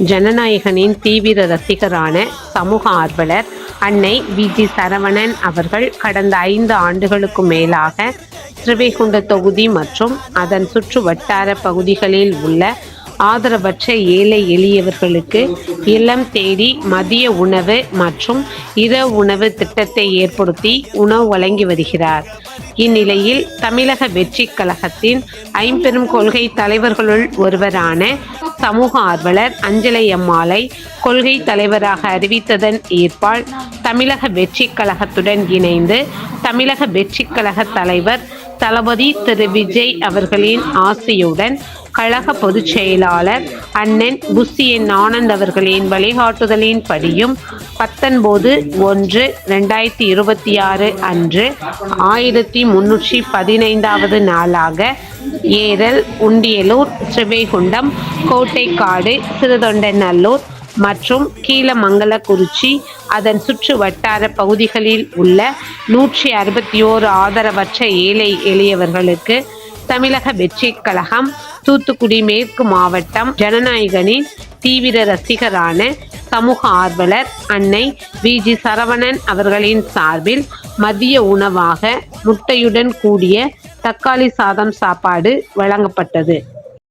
ஜனநாயகனின் தீவிர ரசிகரான சமூக ஆர்வலர் அன்னை வி. ஜி. சரவணன் அவர்கள் கடந்த ஐந்து ஆண்டுகளுக்கு மேலாக ஸ்ரீவைகுண்ட தொகுதி மற்றும் அதன் சுற்று வட்டார பகுதிகளில் உள்ள ஆதரவற்ற ஏழை எளியவர்களுக்கு இல்லம் தேடி மதிய உணவு மற்றும் இரவு உணவு திட்டத்தை ஏற்படுத்தி உணவு வழங்கி வருகிறார். இந்நிலையில் தமிழக வெற்றி கழகத்தின் ஐம்பெரும் கொள்கை தலைவர்களுள் ஒருவரான சமூக ஆர்வலர் அஞ்சலை அம்மாளை கொள்கை தலைவராக அறிவித்ததன் ஏற்பால் தமிழக வெற்றி கழகத்துடன் இணைந்து தமிழக வெற்றி கழக தலைவர் தளபதி திரு விஜய் அவர்களின் ஆசையுடன் கழக பொதுச் செயலாளர் அண்ணன் புசி என் ஆனந்த் அவர்களின் வழிகாட்டுதலின் படியும் பத்தொன்பது ஒன்று ரெண்டாயிரத்தி இருபத்தி ஆறு அன்று ஆயிரத்தி முன்னூற்றி பதினைந்தாவது நாளாக ஏரல் உண்டியலூர் ஸ்ரீவைகுண்டம் கோட்டைக்காடு சிறுதொண்டநல்லூர் மற்றும் கீழமங்கலக்குறிச்சி அதன் சுற்று வட்டார பகுதிகளில் உள்ள நூற்றி அறுபத்தி ஓரு ஆதரவற்ற ஏழை எளியவர்களுக்கு தமிழக வெற்றி கழகம் தூத்துக்குடி மேற்கு மாவட்டம் ஜனநாயகனின் தீவிர ரசிகரான சமூக ஆர்வலர் அன்னை வி. ஜி. சரவணன் அவர்களின் சார்பில் மதிய உணவாக முட்டையுடன் கூடிய தக்காளி சாதம் சாப்பாடு வழங்கப்பட்டது.